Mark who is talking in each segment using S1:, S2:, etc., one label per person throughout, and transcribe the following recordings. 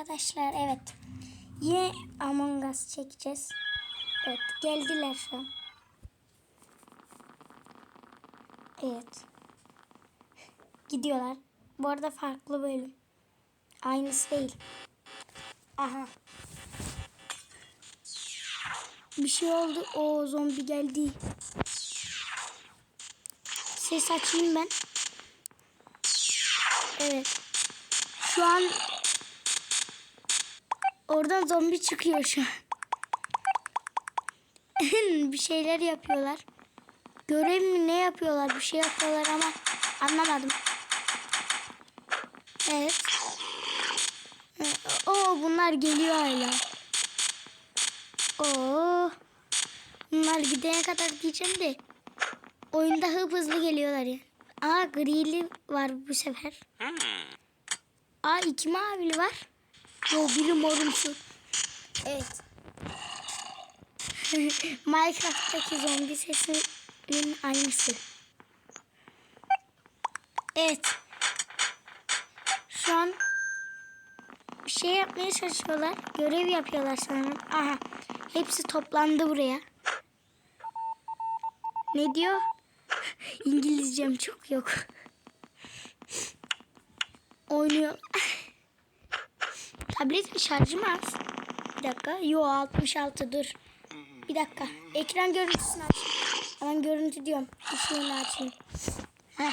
S1: arkadaşlar. Evet. Yine Among Us çekeceğiz. Evet. Geldiler şu an. Evet. Gidiyorlar. Bu arada farklı bölüm. Aynısı değil. Aha. Bir şey oldu. O zombi geldi. Ses açayım ben. Evet. Şu an oradan zombi çıkıyor şu an. bir şeyler yapıyorlar. Görev mi ne yapıyorlar? Bir şey yapıyorlar ama anlamadım. Evet. O bunlar geliyor hala. Oo. Bunlar gidene kadar diyeceğim de oyunda hıp hızlı geliyorlar ya. Aa grili var bu sefer. Aa iki mavili var. Yo biri morumsu. Evet. Minecraft'taki zombi sesinin aynısı. Evet. Şu an bir şey yapmaya çalışıyorlar. Görev yapıyorlar sanırım. Aha. Hepsi toplandı buraya. Ne diyor? İngilizcem çok yok. Oynuyor. Tabletin şarjı mı az? Bir dakika. Yo 66 dur. Bir dakika. Ekran görüntüsünü aç. Hemen görüntü diyorum. Işığını açayım. Heh.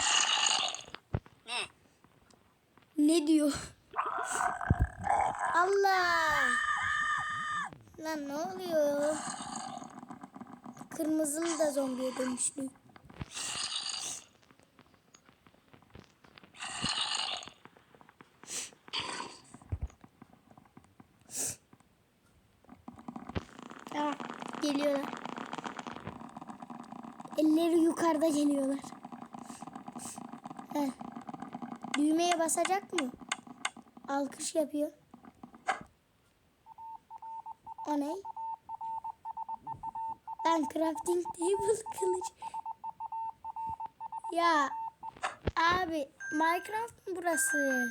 S1: Ne diyor? Allah! Lan ne oluyor? Kırmızılı da zombiye dönüştü. Tamam. Geliyorlar. Yukarıda geliyorlar. Heh. Düğmeye basacak mı? Alkış yapıyor. O ne? Ben crafting table kılıç. Ya abi Minecraft mı burası?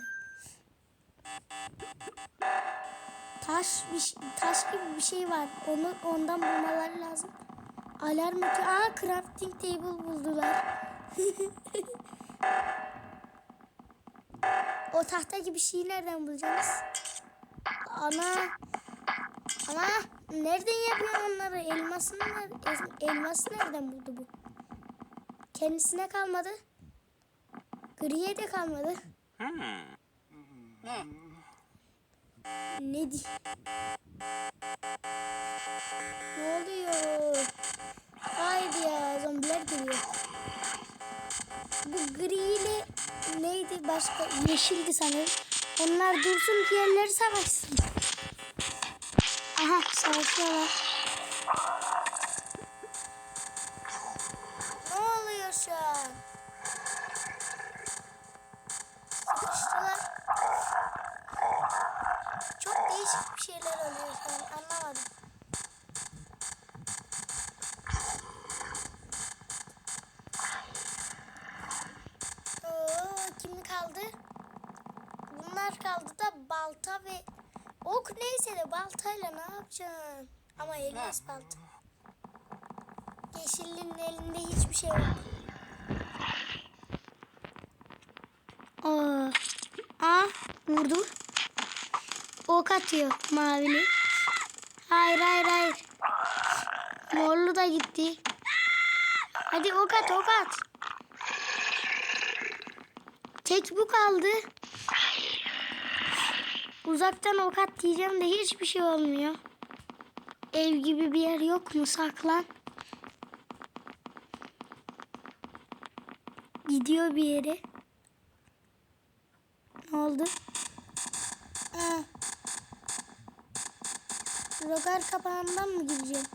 S1: Taş bir şey- taş gibi bir şey var. Onu ondan bulmaları lazım. Alarm ötüyor. Aa crafting table buldular. o tahta gibi şeyi nereden bulacağız? Ana. Ama nereden yapıyor onları? Elmasını elması nereden buldu bu? Kendisine kalmadı. Griye de kalmadı. Ne di? Ne oluyor? Haydi ya zombiler geliyor. Bu griyle neydi başka? Yeşildi sanırım. Onlar dursun diğerleri savaşsın. Aha savaşıyorlar. Ne oluyor şu an? Sıkıştılar. Çok değişik bir şeyler oluyor şu an anlamadım. Kaldı da balta ve ok neyse de baltayla ne yapacaksın? Ama elmas balta. Yeşilin elinde hiçbir şey yok. Aa, aa vurdu. Ok atıyor mavili. Hayır hayır hayır. Morlu da gitti. Hadi ok at ok at. Tek bu kaldı. Uzaktan ok at diyeceğim de hiçbir şey olmuyor. Ev gibi bir yer yok mu saklan? Gidiyor bir yere. Ne oldu? Ha. Rogar kapağından mı gireceğim?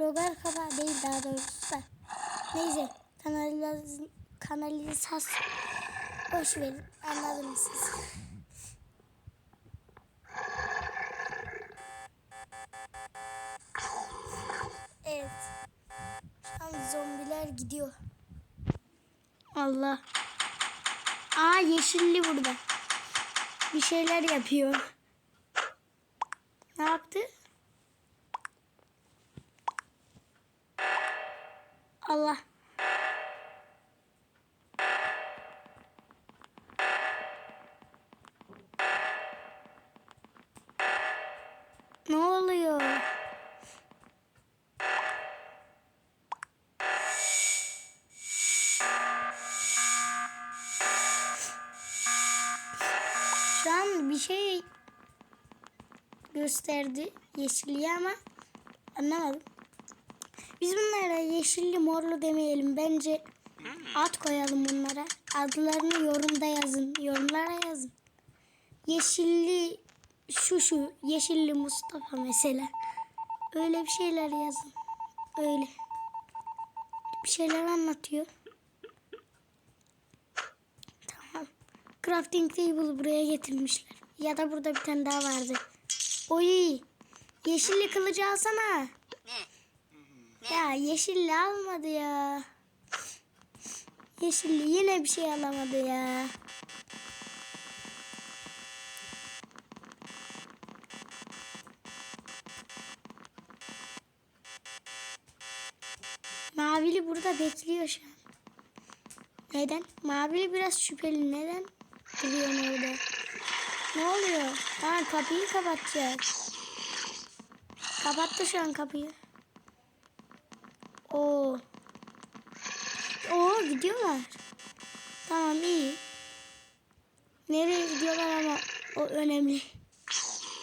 S1: Rogar kapağı değil daha doğrusu da. Neyse kanaliz kanalizasyon boş verin anladınız siz. Evet. Şu an zombiler gidiyor. Allah. Aa yeşilli burada. bir şeyler yapıyor. Ne yaptı? Allah. Ne oluyor? Şu an bir şey gösterdi yeşilliği ama anlamadım. Biz bunlara yeşilli morlu demeyelim. Bence ad koyalım bunlara. Adlarını yorumda yazın. Yorumlara yazın. Yeşilli şu şu. Yeşilli Mustafa mesela. Öyle bir şeyler yazın. Öyle. Bir şeyler anlatıyor. Tamam. Crafting table buraya getirmişler. Ya da burada bir tane daha vardı. Oy. Yeşilli kılıcı alsana. Ya yeşilli almadı ya. Yeşilli yine bir şey alamadı ya. Mavili burada bekliyor şu an. Neden? Mavili biraz şüpheli. Neden? Duruyor orada. Ne oluyor? Ha kapıyı kapatacak. Kapattı şu an kapıyı. Oo. Oo gidiyorlar. Tamam iyi. Nereye gidiyorlar ama o önemli.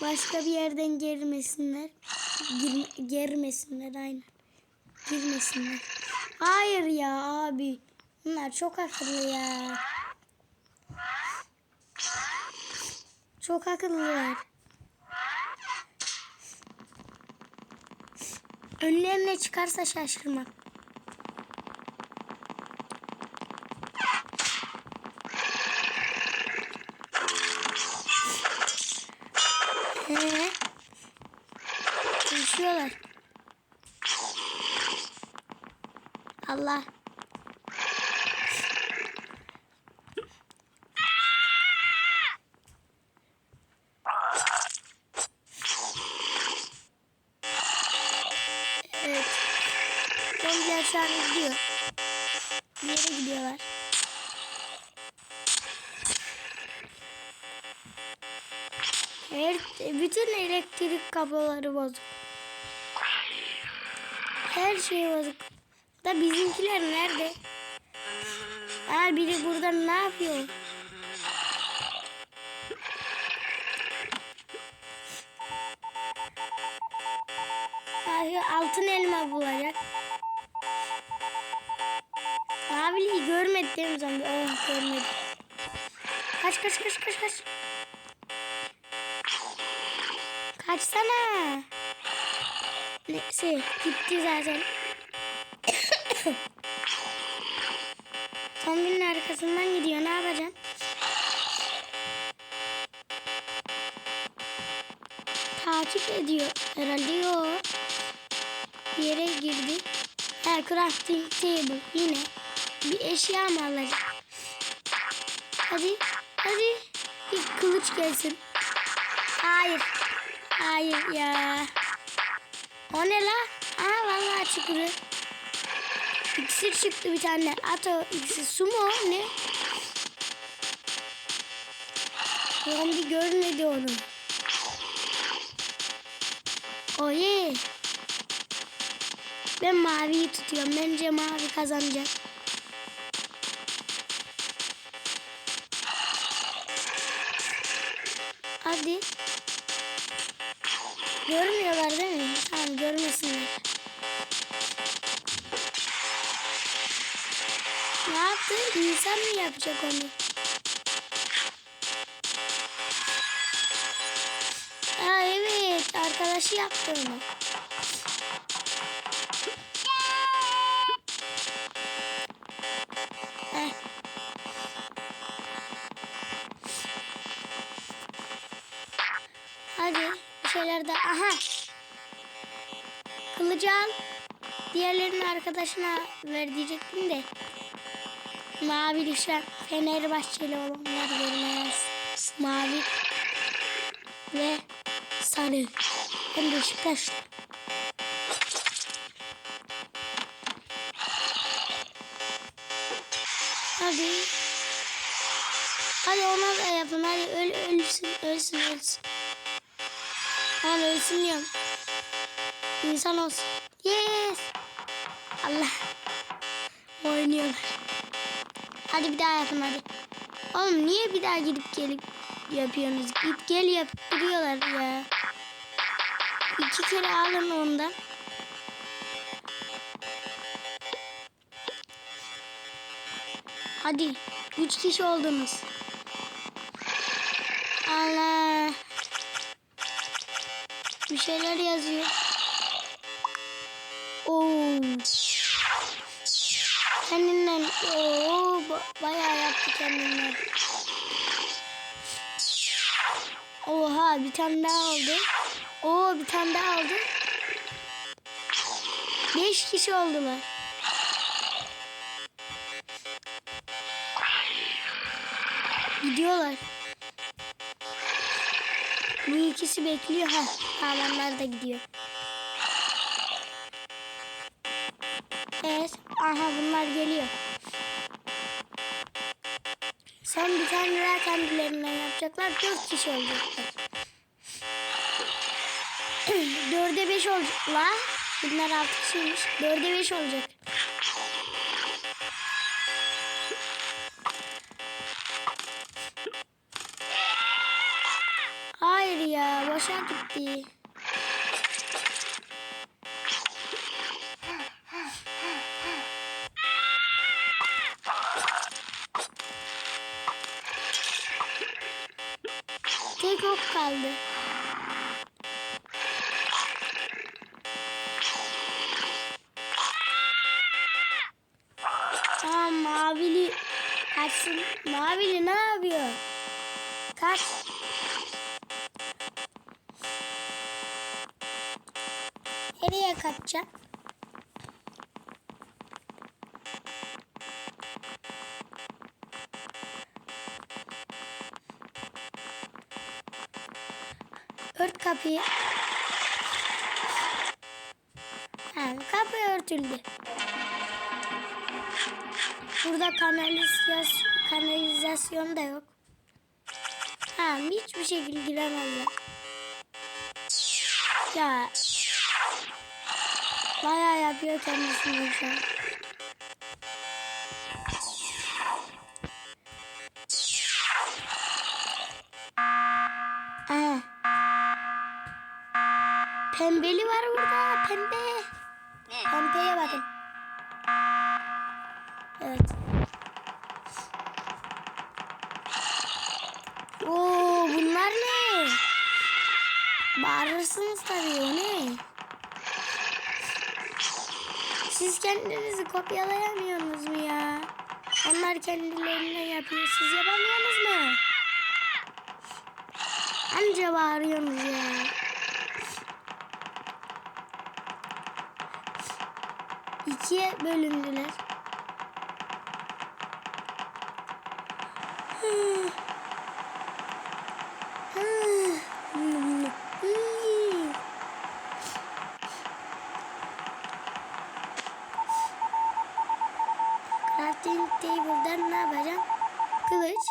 S1: Başka bir yerden girmesinler. Gir, germesinler aynen. Girmesinler. Hayır ya abi. Bunlar çok akıllı ya. Çok akıllılar. Önlerine çıkarsa şaşırmam. Allah. Evet. Zombiler şu an gidiyor. Bir bütün elektrik kabloları bozuk. Her şey bozuk. Da bizimkiler nerede? Aa biri burada ne yapıyor? Aa, altın elma bulacak. Abi görmedi değil mi zombi? Oh görmedi. Kaç kaç kaç kaç kaç. Kaçsana. Neyse gitti zaten. Arkasından gidiyor. Ne yapacaksın? Takip ediyor. Herhalde yok. Yere girdi. Ha, crafting table. Yine. Bir eşya mı alacak? Hadi. Hadi. Bir kılıç gelsin. Hayır. Hayır ya. O ne la? Aa vallahi çukuru. İksir çıktı bir tane. At o iksir. Su mu? Ne? Zombi görmedi onu. Oye. Ben maviyi tutuyorum. Bence mavi kazanacak. Yaptı? İnsan mı yapacak onu? Aa evet arkadaşı yaptı onu. Hadi bir şeyler de aha. Kılıcı al. Diğerlerini arkadaşına ver diyecektim de. Mavi düşen Fenerbahçeli olanlar görmez. Mavi Sarı. Hem de Beşiktaşlı. Hadi. Hadi ona da yapın. Hadi öl, ölsün, ölsün, ölsün. Tamam ölsün diyorum. İnsan olsun. Yes. Allah. Oynuyorlar. Hadi bir daha yapın hadi. Oğlum niye bir daha gidip gelip yapıyorsunuz? Git gel yapıp duruyorlar ya. İki kere alın ondan. Hadi. Üç kişi oldunuz. Allah. Bir şeyler yazıyor. Oo. Kendinden. Oo, bayağı yaptı kendinden. Oha bir tane daha oldu. Oo bir tane daha oldu. Beş kişi oldular. Gidiyorlar. Bu ikisi bekliyor. Ha, tamamlar da gidiyor. Evet. Aha bunlar geliyor. Son bir tane daha kendilerinden yapacaklar. Dört kişi olacaklar. Dörde beş olacaklar. Bunlar altı kişiymiş. Dörde beş olacak. Hayır ya boşa gitti. Nereye kaçacak? Ört kapıyı. Ha, kapı örtüldü. Burada kanalizasyon, kanalizasyon da yok. Ha, hiçbir şekilde giremezler. Ya. Bayağı yapıyor kendisini şu an. Aha. Pembeli var burada. Pembe. Pembeye bakın. Evet. Oo bunlar ne? Bağırırsınız tabii ne? Siz kendinizi kopyalayamıyorsunuz mu ya? Onlar kendilerine yapıyor. Siz yapamıyorsunuz mu? Anca bağırıyorsunuz ya. İkiye bölündüler. Hmm. Hmm. Hmm. Crafting table'dan ne yapacağım? Kılıç.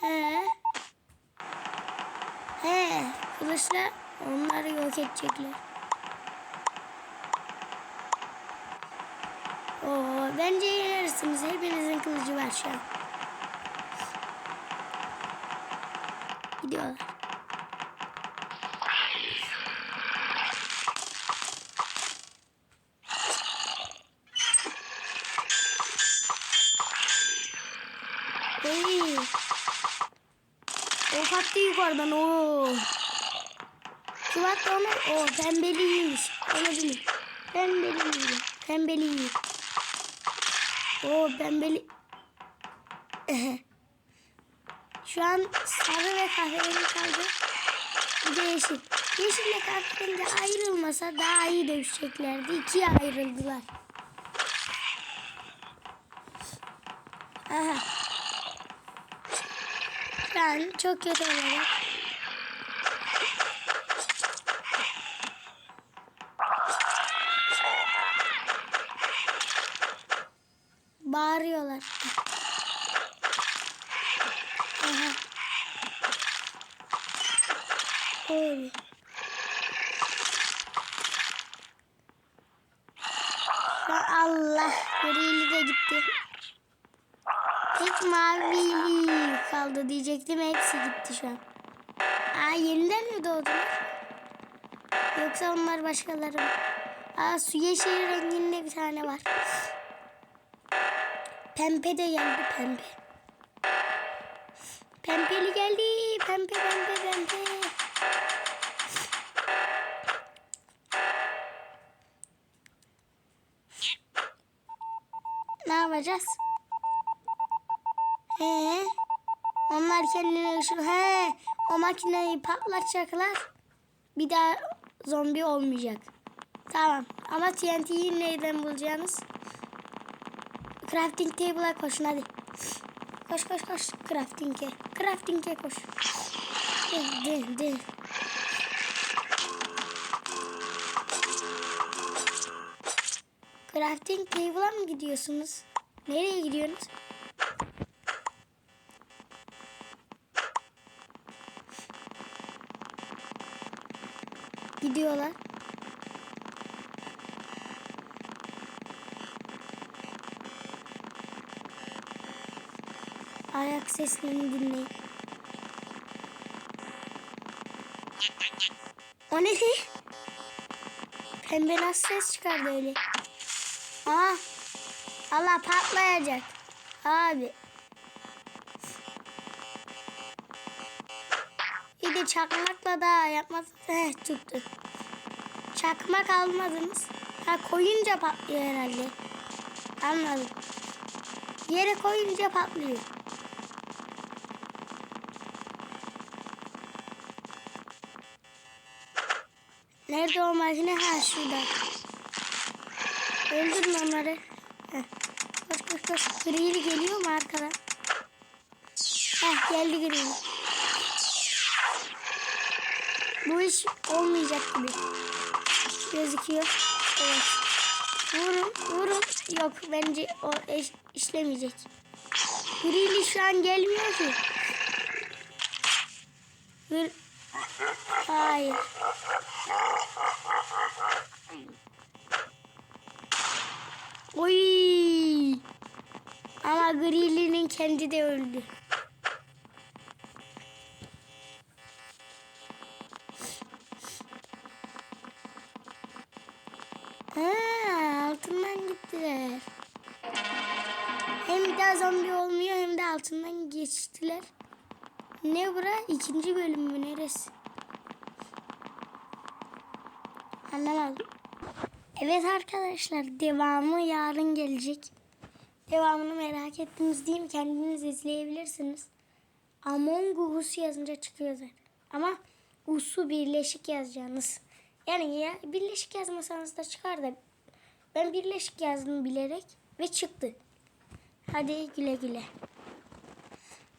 S1: He. He. Kılıçla onları yok edecekler. Oo, bence yenersiniz. Hepinizin kılıcı var şu an. Gidiyorlar. Hey. O kattı yukarıdan o. Onu? O pembeli iyiymiş. Onu bilin. Pembeli iyi. Pembeli iyi. O pembeli. Şu an sarı ve kahverengi kaldı. Bir de yeşil. Yeşille kahverengi ayrılmasa daha iyi dövüşeceklerdi. İkiye ayrıldılar. Aha. An çok kötü olarak Bağırıyorlar. Aha. Ya Allah. Grili de gitti. Tek mavili kaldı diyecektim. Hepsi gitti şu an. Aa yeniden mi doğdular? Yoksa onlar başkaları mı? Aa su yeşil renginde bir tane var. Pembe de geldi pembe. Pembeli geldi. Pembe pembe pembe. Yapacağız? He. Onlar kendini ışık. He. O makineyi patlatacaklar. Bir daha zombi olmayacak. Tamam. Ama TNT'yi nereden bulacaksınız? Crafting table'a koşun hadi. Koş koş koş. Crafting'e. Crafting'e koş. De, de, de. Crafting table'a mı gidiyorsunuz? Nereye gidiyorsunuz? Gidiyorlar. Ayak seslerini dinleyin. O ne? Pembe nasıl ses çıkardı öyle? Aa, Allah patlayacak. Abi. Bir çakmakla da yapmaz. Heh tuttu. Çakmak almadınız. Ha koyunca patlıyor herhalde. Anladım. Yere koyunca patlıyor. Nerede o makine? Ha şurada. Öldürün onları. Heh. Koş koş koş. Grili geliyor mu arkadan? Heh geldi grili. Bu iş olmayacak gibi. Gözüküyor. Evet. Vurun vurun. Yok bence o iş, işlemeyecek. Grili şu an gelmiyor ki. Hayır. Oy. Ama Grilli'nin kendi de öldü. Ha, altından gittiler. Hem bir daha zombi olmuyor hem de altından geçtiler. Ne bura? İkinci bölüm mü? Neresi? Anlamadım. Evet arkadaşlar devamı yarın gelecek. Devamını merak ettiniz değil mi? Kendiniz izleyebilirsiniz. Among Us yazınca çıkıyor zaten. Ama Us'u birleşik yazacaksınız. Yani ya birleşik yazmasanız da çıkar da ben birleşik yazdım bilerek ve çıktı. Hadi güle güle.